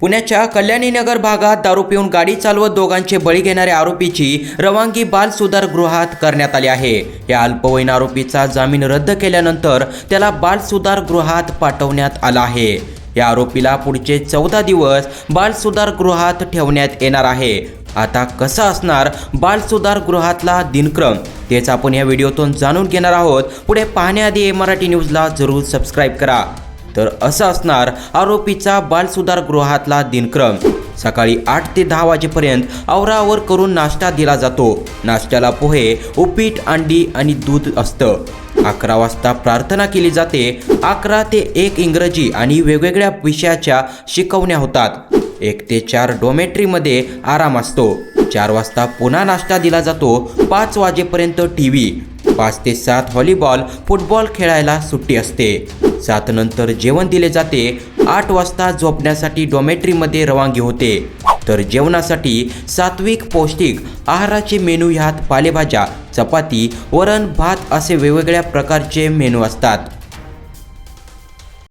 पुण्याच्या कल्याणीनगर भागात दारू पिऊन गाडी चालवत दोघांचे बळी घेणाऱ्या आरोपीची रवानगी बाल सुधार गृहात करण्यात आली आहे. या अल्पवयीन आरोपीचा जामीन रद्द केल्यानंतर त्याला बाल सुधार गृहात पाठवण्यात आला आहे. या आरोपीला पुढचे चौदा दिवस बाल सुधार गृहात ठेवण्यात येणार आहे. आता कसा असणार बाल सुधार गृहातला दिनक्रम? तेच आपण या व्हिडिओतून जाणून घेणार आहोत. पुढे पाहण्याआधी ए मराठी न्यूजला जरूर सबस्क्राईब करा. तर असं असणार आरोपीचा बालसुधारगृहातला गृहातला दिनक्रम. सकाळी आठ ते दहा वाजेपर्यंत आवरावर करून नाश्ता दिला जातो. नाश्त्याला पोहे उपीट अंडी आणि दूध असतं. अकरा वाजता प्रार्थना केली जाते. अकरा ते एक इंग्रजी आणि वेगवेगळ्या विषयाच्या शिकवण्या होतात. एक ते चार डोमेट्रीमध्ये आराम असतो. चार वाजता पुन्हा नाश्ता दिला जातो. पाच वाजेपर्यंत टी व्ही. पाच ते सात व्हॉलीबॉल फुटबॉल खेळायला सुट्टी असते. सात नंतर जेवण दिले जाते. आठ वाजता झोपण्यासाठी डॉमेट्रीमध्ये रवानगी होते. तर जेवणासाठी सात्विक पौष्टिक आहाराचे मेनू ह्यात पालेभाज्या चपाती वरण भात असे वेगवेगळ्या प्रकारचे मेनू असतात.